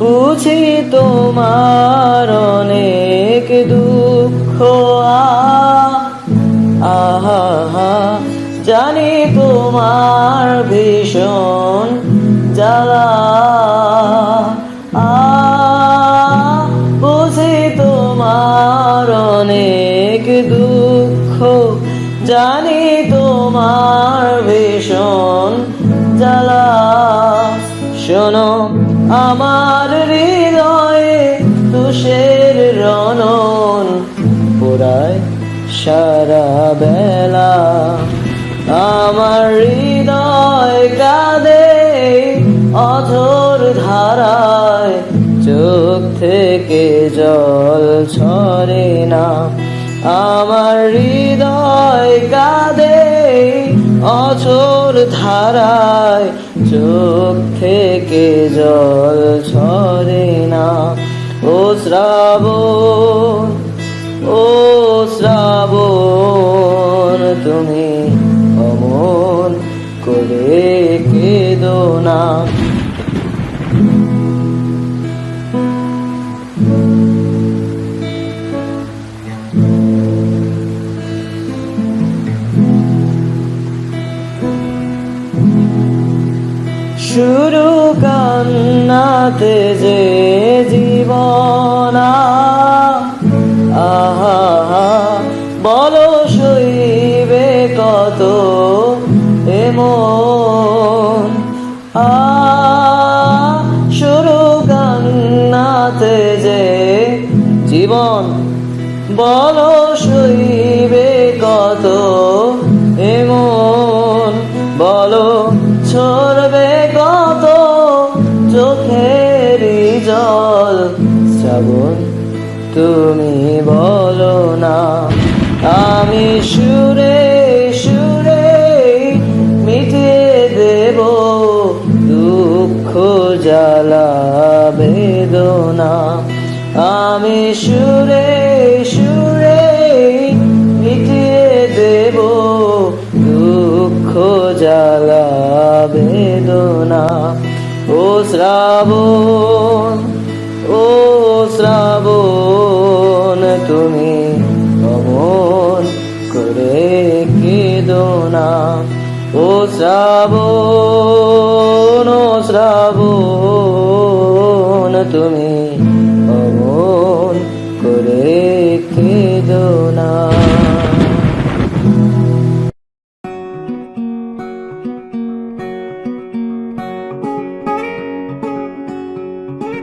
বুঝি তোমার অনেক দুঃখ, আহা জানি তোমার ভীষণ জ্বালা বুঝি তোমার অনেক দুঃখ, জানি তোমার ভীষণ জ্বালা। শোনো আমার হৃদয়ে তুষের রনন পুরায় সারা বেলা। আমার হৃদয় কাঁদে অধর ধারায়, চোখ থেকে জল ছড়ে না। আমার হৃদয় কাঁদে অঝোর ধারায় চোখ থেকে জল ছড়ে না। ও শ্রাবণ ও শ্রাবণ, তুমি অমন করে কেদো না। শুরু কান্নাতে যে জীবন, আহা বলো সইবে কত এমন। আ শুরু কান্নাতে যে জীবন, বলো সইবে কত এমন। বলো, ছড়বে শ্রাবণ তুমি বলো না। আমি সুরে সুরে মিটিয়ে দেব দুঃখ, জ্বালা, বেদনা। আমি সুরে সুরে মিটিয়ে দেব দুঃখ, জ্বালা, বেদনা। ও শ্রাবণ শ্রাবণ, তুমি অমন করে কেঁদো না। ও শ্রাবণ ও শ্রাবণ, তুমি অমন করে কেঁদো না।